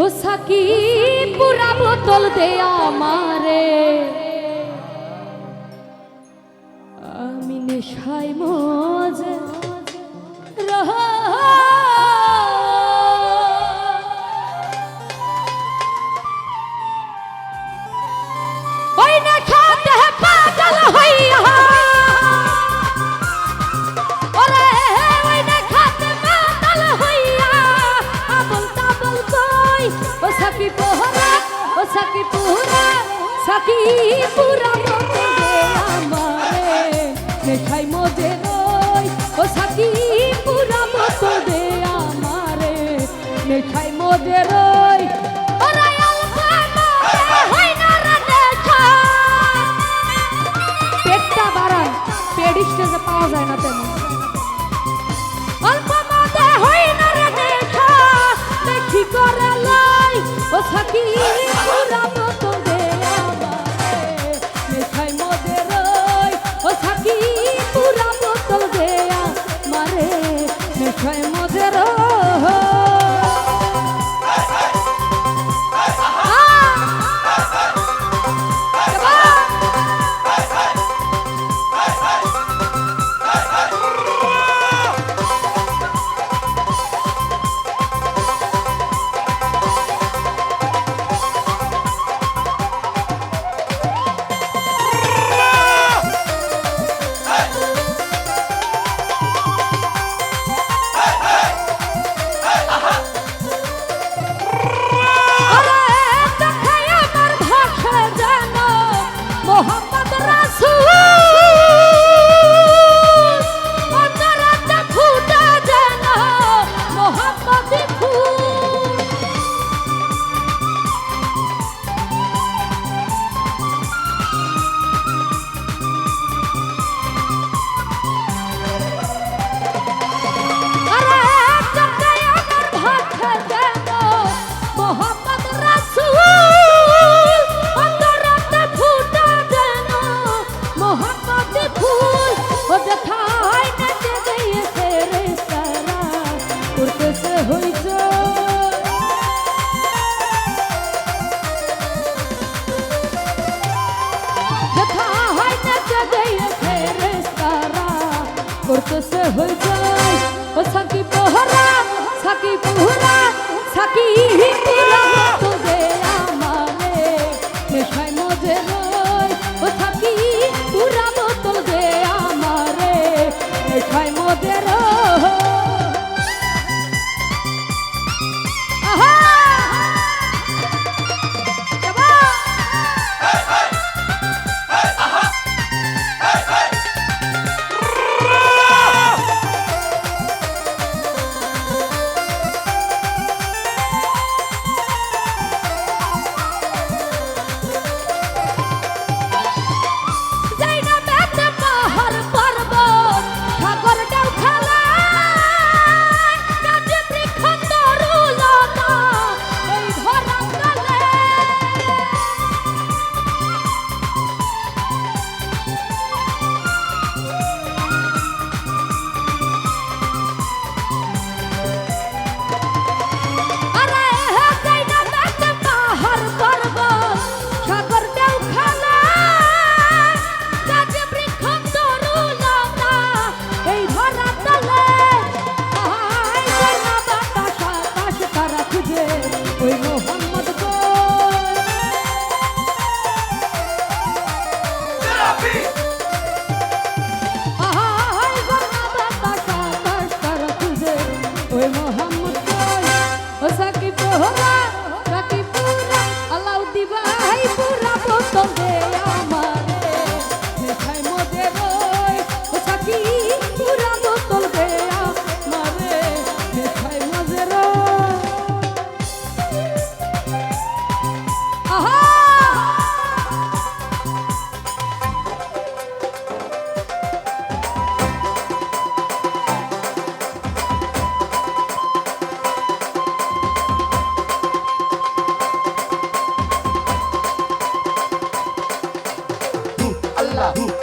ও Psaki পুরা বোতল দে আমারে। আমি নেশায় মো সাকি পুরা মনে আমারে। নেশাই মজে রই, ও সাকি পুরা মত দে আমারে। নেশাই মজে রই পেটটা বাড়ান পেট দেখি। করে লাই ও সাকি পুরা যেন পুরা সাকি পুরা তোদের আমারে নেশায় মজে রই ও সাকি পুরা বোতল দে আমারে নেশায় মজে রই। আহা! Allah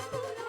locura.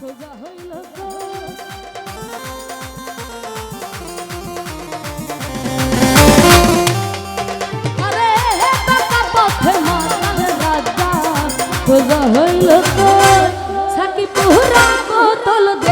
সোজা হইল সোজা হইল পুরা বোতল দে।